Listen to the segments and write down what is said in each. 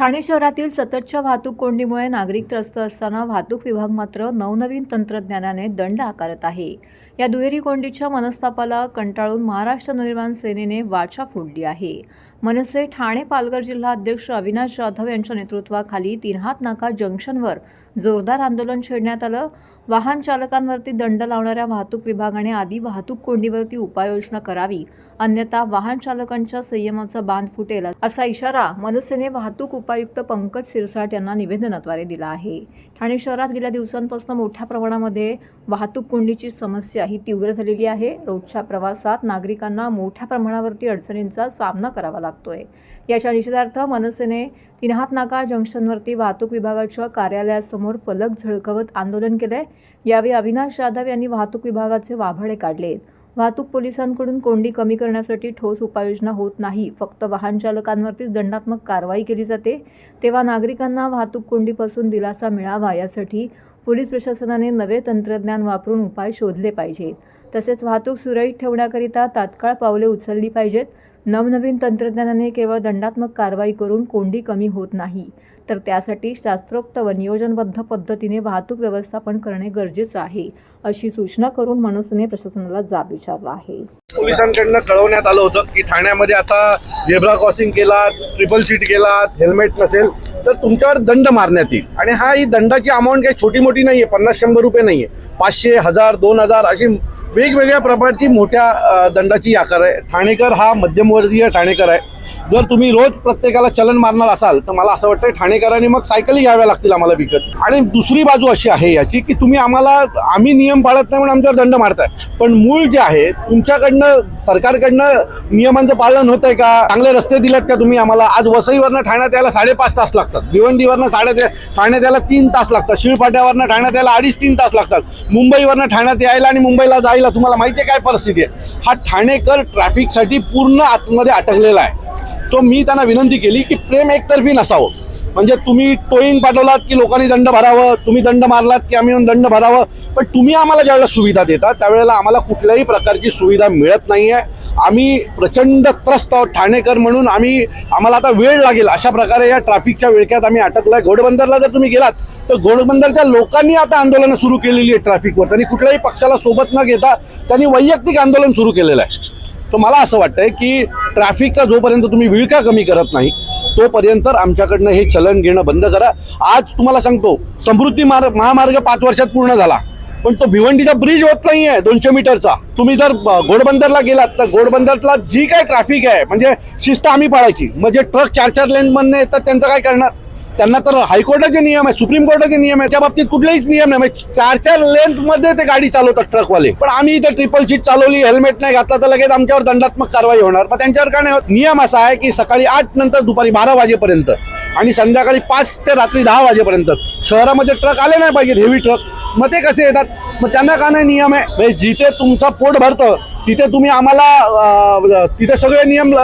ठाणे शहरातील सततच्या वाहतूक कोंडीमुळे नागरिक त्रस्त असताना वाहतूक विभाग मात्र नवनवीन तंत्रज्ञानाने दंड आकारत आहे. या दुहेरी कोंडीच्या मनस्तापाला कंटाळून महाराष्ट्र निर्माण सेनेने वाचा फोडली आहे. मनसे ठाणे पालघर जिल्हा अध्यक्ष अविनाश जाधव यांच्या नेतृत्वाखाली तिन्हात नाका जंक्शनवर जोरदार आंदोलन छेडण्यात आलं. वाहन चालकांवरती दंड लावणाऱ्या वाहतूक विभागाने आधी वाहतूक कोंडीवरती उपाययोजना करावी. अन्यथा वाहन चालकांच्या संयमाचा बांध फुटेल असा इशारा मनसेने वाहतूक उपायुक्त पंकज सिरसाट यांना निवेदनाद्वारे दिला आहे. ठाणे शहरात गेल्या दिवसांपासून मोठ्या प्रमाणामध्ये वाहतूक कोंडीची समस्या ही तीव्र झालेली आहे. रोजच्या प्रवासात नागरिकांना मोठ्या प्रमाणावरती अडचणींचा सामना करावा लागतोय. याच्या निषेधार्थ मनसेने तिन्हात नाका जंक्शनवरती वाहतूक विभागाच्या कार्यालयासमोर फलक झळकवत आंदोलन केलंय. यावेळी अविनाश जाधव यांनी वाहतूक विभागाचे वाभाडे काढले वाहतूक पोलिसांकडून कोंडी कमी करण्यासाठी ठोस उपाययोजना होत नाही. फक्त वाहन चालकांवरतीच दंडात्मक कारवाई केली जाते. तेव्हा नागरिकांना वाहतूक कोंडीपासून दिलासा मिळावा यासाठी पोलीस प्रशासनाने नवे तंत्रज्ञान वापरून उपाय शोधले पाहिजेत. तसेच वाहतूक सुरळीत ठेवण्याकरिता तात्काळ पावले उचलली पाहिजेत. नवनवीन तंत्रज्ञानाने केवळ दंडात्मक कारवाई करून कोंडी कमी होत नाही तर त्यासाठी शास्त्रोक्त व नियोजनबद्ध पद्धतीने वाहतूक व्यवस्थापन करणे गरजेचं आहे अशी सूचना करून मनसेने प्रशासनाला जाब विचारला आहे. पोलिसांकडनं कळवण्यात आलं होतं की ठाण्यामध्ये आता झेब्रा क्रॉसिंग केला ट्रिपल सीट केला हेल्मेट नसेल तर तुमच्यावर दंड मारण्यात येईल. आणि हा ही दंडाची अमाऊंट काही छोटी मोठी नाही आहे पन्नास शंभर रुपये नाही आहे पाचशे हजार दोन हजार अशी वेगवेगळ्या प्रकारची मोठ्या दंडाची आकार आहे. ठाणेकर हा मध्यमवर्गीय ठाणेकर आहे. जर तुम्ही रोज प्रत्येकाला चलन मारणार असाल तर मला असं वाटतं ठाणेकरांनी मग सायकली घ्याव्या लागतील आम्हाला विकत. आणि दुसरी बाजू अशी आहे याची की तुम्ही आम्हाला आम्ही नियम पाळत नाही म्हणून आमच्यावर दंड मारताय. पण मूळ जे आहे तुमच्याकडनं सरकारकडनं नियमांचं पालन होत आहे का? चांगले रस्ते दिलेत का तुम्ही आम्हाला? आज वसईवरनं ठाण्यात यायला साडेपाच तास लागतात. भिवंडीवरनं साडे ठाण्यात यायला तीन तास लागतात. शिळपाट्यावरनं ठाण्यात यायला अडीच तीन तास लागतात. मुंबईवरनं ठाण्यात यायला आणि मुंबईला जायला तुम्हाला माहिती आहे काय परिस्थिती आहे? हा ठाणेकर ट्रॅफिकसाठी पूर्ण आतमध्ये अटकलेला आहे. सो मी त्यांना विनंती केली की प्रेम एकतर्फी नसावं. म्हणजे तुम्ही टोईंग पाठवलात की लोकांनी दंड भरावं तुम्ही दंड मारलात की आम्ही येऊन दंड भरावं पण तुम्ही आम्हाला ज्यावेळेला सुविधा देता त्यावेळेला आम्हाला कुठल्याही प्रकारची सुविधा मिळत नाही आहे आम्ही प्रचंड त्रस्त आहोत ठाणेकर म्हणून आम्ही आम्हाला आता वेळ लागेल. अशा प्रकारे या ट्रॅफिकच्या विळख्यात आम्ही अटकलाय. घोडबंदरला जर तुम्ही गेलात तर घोडबंदरच्या लोकांनी आता आंदोलनं सुरू केलेली आहे ट्रॅफिकवर. त्यांनी कुठल्याही पक्षाला सोबत न घेता त्यांनी वैयक्तिक आंदोलन सुरू केलेलं आहे. तर मला असं वाटतंय की ट्रॅफिकचा जोपर्यंत तुम्ही विळखा कमी करत नाही तोपर्यंत आमच्याकडनं हे चलन घेणं बंद करा. आज तुम्हाला सांगतो समृद्धी मार्ग महामार्ग पाच वर्षात पूर्ण झाला पण तो भिवंडीचा ब्रिज होत नाही आहे दोनशे मीटरचा. तुम्ही जर घोडबंदरला गेलात तर घोडबंदरला जी काय ट्रॅफिक आहे म्हणजे शिस्त आम्ही पाळायची म्हणजे ट्रक चार चार लेन मधनं येतात त्यांचं काय करणार? त्यांना तर हायकोर्टाचे नियम आहे सुप्रीम कोर्टाचे नियम आहे त्या बाबतीत कुठलेच नियम नाही. म्हणजे चार चार लेंथमध्ये ते गाडी चालवतात ट्रकवाले पण आम्ही इथे ट्रिपल सीट चालवली हेल्मेट नाही घातला तर लगेच आमच्यावर दंडात्मक कारवाई होणार. पण त्यांच्यावर काय नाही होत. नियम असा आहे की सकाळी आठ नंतर दुपारी बारा वाजेपर्यंत आणि संध्याकाळी पाच ते रात्री दहा वाजेपर्यंत शहरामध्ये ट्रक आले नाही पाहिजेत हेवी ट्रक मग ते कसे येतात? मग त्यांना का नाही नियम आहे? जिथे तुमचा पोट भरतं तिथे तुम्ही आम्हाला तिथे सगळे नियम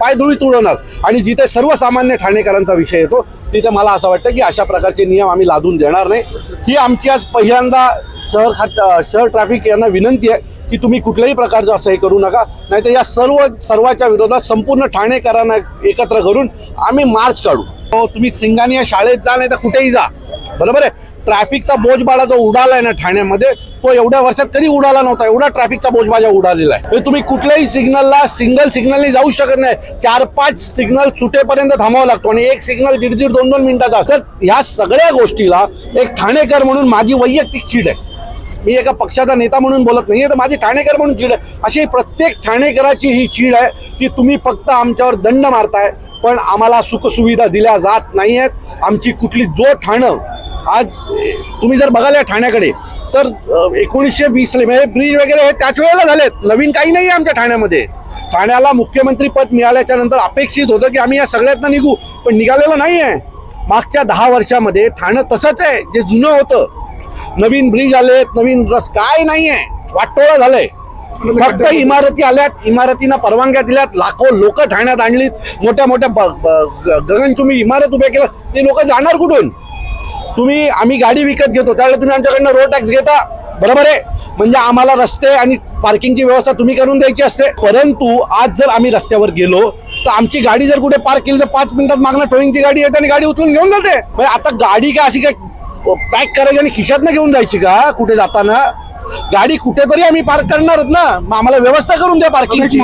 पायधुळी प- प- आणि जिथे सर्वसामान्य ठाणेकरांचा विषय येतो तिथे मला असं वाटतं की अशा प्रकारचे नियम आम्ही लादून देणार नाही. ही आमची आज पहिल्यांदा शहर खात शहर ट्रॅफिक यांना विनंती आहे की तुम्ही कुठल्याही प्रकारचं असं हे करू नका. नाहीतर या सर्व सर्वाच्या विरोधात संपूर्ण ठाणेकरांना एकत्र करून आम्ही मार्च काढू. हो, तुम्ही सिंगानी या शाळेत जा नाही तर कुठेही जा. बरोबर आहे? ट्रॅफिकचा बोजबाळा जो उडाला आहे ना ठाण्यामध्ये तो एवढ्या वर्षात कधी उडाला नव्हता एवढा ट्रॅफिकचा बोजबाजा उडालेला आहे. म्हणजे तुम्ही कुठल्याही सिग्नलला सिंगल सिग्नलने जाऊ शकत नाही. चार पाच सिग्नल सुटेपर्यंत थांबावा लागतो आणि एक सिग्नल दीड दीड दोन दोन मिनिटाचा असतात तर ह्या सगळ्या गोष्टीला एक ठाणेकर म्हणून माझी वैयक्तिक चीड आहे. मी एका पक्षाचा नेता म्हणून बोलत नाही तर माझी ठाणेकर म्हणून चीड आहे. अशी प्रत्येक ठाणेकराची ही चीड आहे की तुम्ही फक्त आमच्यावर दंड मारताय पण आम्हाला सुखसुविधा दिल्या जात नाही आहेत आमची कुठली जो ठाणं आज तुम्ही जर बघाल या ठाण्याकडे तर एकोणीसशे वीसले म्हणजे ब्रिज वगैरे हे त्याच वेळेला झालेत. नवीन काही नाही आमच्या ठाण्यामध्ये. ठाण्याला मुख्यमंत्री पद मिळाल्याच्या नंतर अपेक्षित होतं की आम्ही या सगळ्यातनं निघू पण निघालेलं नाही आहे. मागच्या दहा वर्षामध्ये ठाणं तसंच आहे जे जुनं होतं. नवीन ब्रिज आलेत नवीन रस काय नाहीये वाटोळा झालंय. फक्त इमारती आल्यात इमारतींना परवानग्या दिल्यात. लाखो लोक ठाण्यात आणलीत. मोठ्या मोठ्या गगन तुम्ही इमारत उभ्या केल्या ते लोक जाणार कुठून? तुम्ही आम्ही गाडी विकत घेतो. त्यावेळेला तुम्ही आमच्याकडनं रोड टॅक्स घेता. बरोबर आहे? म्हणजे आम्हाला रस्ते आणि पार्किंगची व्यवस्था तुम्ही करून द्यायची असते. परंतु आज जर आम्ही रस्त्यावर गेलो तर आमची गाडी जर कुठे पार्क केली तर पाच मिनिटात मागणं टोईंगची गाडी येते आणि गाडी उचलून घेऊन जाते. म्हणजे आता गाडी काय अशी काय पॅक करायची आणि खिशातनं घेऊन जायची का? कुठे जाताना? गाडी कुठेतरी आम्ही पार्क करणार आहोत ना. मग आम्हाला व्यवस्था करून द्या पार्किंगची